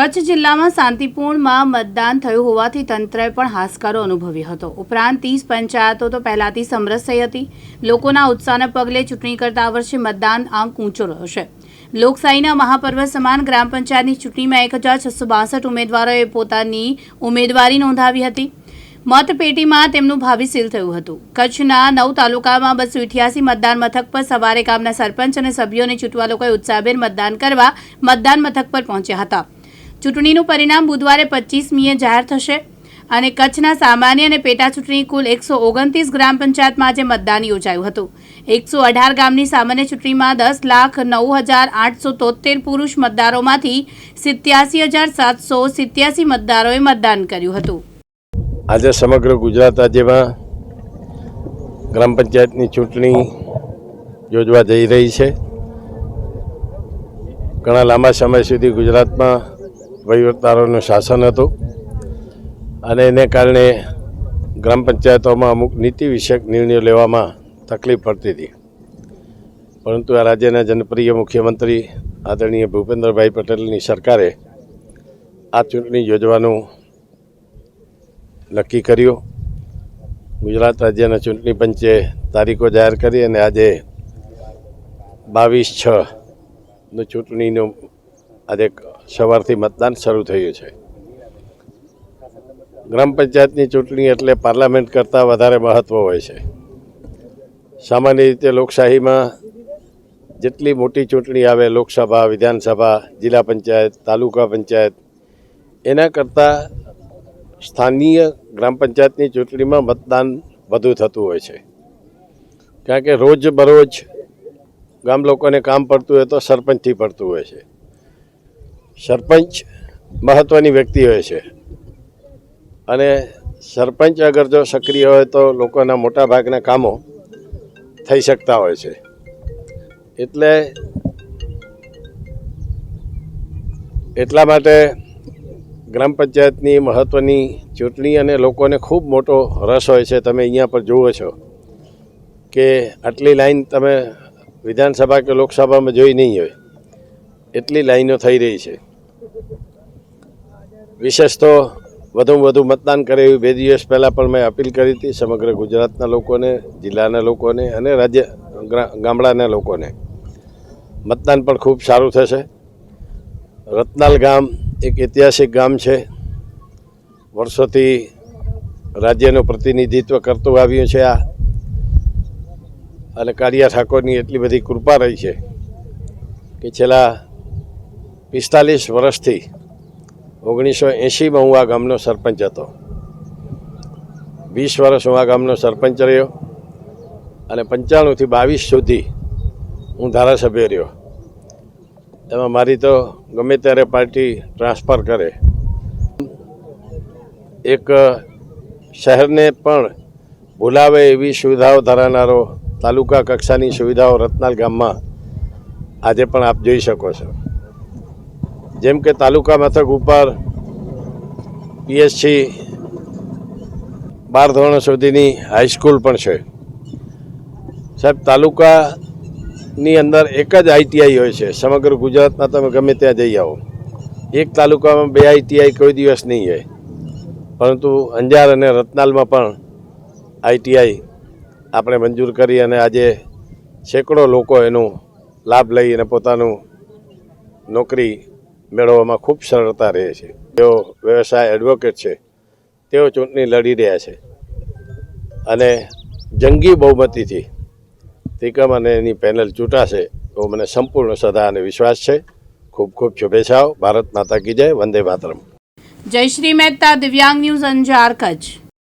કચ્છ જિલ્લામાં શાંતિપૂર્ણમાં મતદાન થયું હોવાથી તંત્રએ પણ હાશકારો અનુભવ્યો હતો. ઉપરાંત ત્રીસ પંચાયતો તો પહેલાથી સમરસ થઈ હતી. લોકોના ઉત્સાહને પગલે ચૂંટણી કરતા આ વર્ષે મતદાન આંક ઊંચો રહ્યો છે. લોકશાહીના મહાપર્વ સમાન ગ્રામ પંચાયતની ચૂંટણીમાં એક હજાર છસો બાસઠ ઉમેદવારોએ પોતાની ઉમેદવારી નોંધાવી હતી. મતપેટીમાં તેમનું ભાવિ સીલ થયું હતું. કચ્છના નવ તાલુકામાં બસો ઇઠ્યાસી મતદાન મથક પર સવારે ગામના સરપંચ અને સભ્યોને ચૂંટવા લોકોએ ઉત્સાહભેર મતદાન કરવા મતદાન મથક પર પહોંચ્યા હતા. ચૂંટણીનું પરિણામ બુધવારે પચીસમીએ જાહેર થશે અને કચ્છના સામાન્ય અને પેટા ચૂંટણી કુલ એકસો ઓગણત્રીસ ગ્રામ પંચાયતમાં આજે મતદાન યોજાયું હતું. એકસો અઢાર ગામની સામાન્ય ચૂંટણીમાં દસ લાખ નવ હજાર આઠસો તોતેર પુરુષ મતદારોમાંથી સિત્યાસી હજાર સાતસો સિત્યાસી મતદારોએ મતદાન કર્યું હતું. આજે સમગ્ર ગુજરાત રાજ્યમાં ગ્રામ પંચાયતની ચૂંટણી યોજવા જઈ રહી છે. ઘણા લાંબા સમય સુધી ગુજરાતમાં વહીવટદારોનું શાસન હતું અને એને કારણે ગ્રામ પંચાયતોમાં અમુક નીતિ વિષયક નિર્ણયો લેવામાં તકલીફ પડતી હતી. પરંતુ આ રાજ્યના જનપ્રિય મુખ્યમંત્રી આદરણીય ભૂપેન્દ્રભાઈ પટેલની સરકારે આ ચૂંટણી યોજવાનું નક્કી કર્યું. ગુજરાત રાજ્યના ચૂંટણી પંચે તારીખો જાહેર કરી અને આજે બાવીસ છનું ચૂંટણીનું આજે સવારથી મતદાન શરૂ થયું છે. ગ્રામ પંચાયતની ચૂંટણી એટલે પાર્લામેન્ટ કરતાં વધારે મહત્ત્વ હોય છે. સામાન્ય રીતે લોકશાહીમાં જેટલી મોટી ચૂંટણી આવે, લોકસભા, વિધાનસભા, જિલ્લા પંચાયત, તાલુકા પંચાયત, એના કરતાં સ્થાનીય ગ્રામ પંચાયતની ચૂંટણીમાં મતદાન વધુ થતું હોય છે. કારણ કે રોજ બરોજ ગામ લોકોને કામ પડતું હોય તો સરપંચથી પડતું હોય છે. સરપંચ મહત્ત્વની વ્યક્તિ હોય છે. અને સરપંચ અગર જો સક્રિય હોય તો લોકોના મોટા ભાગના કામો થઈ શકતા હોય છે. એટલે એટલા માટે ગ્રામ પંચાયતની મહત્ત્વની ચૂંટણી અને લોકોને ખૂબ મોટો રસ હોય છે. તમે અહીંયા પર જુઓ છો કે આટલી લાઈન તમે વિધાનસભા કે લોકસભામાં જોઈ નહીં હોય. એટલી લાઈનો થઈ રહી છે. વિશેષ તો વધુમાં વધુ મતદાન કરે એવી બે દિવસ પહેલાં પણ મેં અપીલ કરી હતી સમગ્ર ગુજરાતના લોકોને, જિલ્લાના લોકોને અને રાજ્ય ગામડાના લોકોને. મતદાન પણ ખૂબ સારું થશે. રતનાલ ગામ એક ઐતિહાસિક ગામ છે. વર્ષોથી રાજ્યનું પ્રતિનિધિત્વ કરતું આવ્યું છે આ. અને કાળિયા ઠાકોરની એટલી બધી કૃપા રહી છે કે છેલ્લા પિસ્તાલીસ વર્ષથી ઓગણીસો એંશીમાં હું આ ગામનો સરપંચ હતો. વીસ વર્ષ હું આ ગામનો સરપંચ રહ્યો અને પંચાણુંથી બાવીસ સુધી હું ધારાસભ્ય રહ્યો. એમાં મારી તો ગમે ત્યારે પાર્ટી ટ્રાન્સફર કરે. એક શહેરને પણ ભૂલાવે એવી સુવિધાઓ ધરાવનારો તાલુકા કક્ષાની સુવિધાઓ રત્નાલ ગામમાં આજે પણ આપ જોઈ શકો છો. જેમ કે તાલુકા મથક ઉપર પીએસસી બાર ધોરણ સુધીની હાઈસ્કૂલ પણ છે. સાહેબ, તાલુકાની અંદર એક જ આઈટીઆઈ હોય છે. સમગ્ર ગુજરાતમાં તમે ગમે ત્યાં જઈ આવો. એક તાલુકામાં બે આઈટીઆઈ કોઈ દિવસ નહીં હોય. પરંતુ અંજાર અને રતનાલમાં પણ આઈટીઆઈ આપણે મંજૂર કરી અને આજે સેંકડો લોકો એનું લાભ લઈ અને પોતાનું નોકરી મેળવવામાં ખૂબ સરળતા રહે છે. તેઓ વ્યવસાય એડવોકેટ છે. તેઓ ચૂંટણી લડી રહ્યા છે. અને જંગી બહુમતીથી તિકમ અને એની પેનલ ચૂંટાશે તો મને સંપૂર્ણ સદા અને વિશ્વાસ છે. ખૂબ ખૂબ શુભેચ્છાઓ. ભારત માતા કી જય. વંદે માતરમ. જયશ્રી મહેતા. દિવ્યાંગ ન્યૂઝ અંજાર કચ્છ.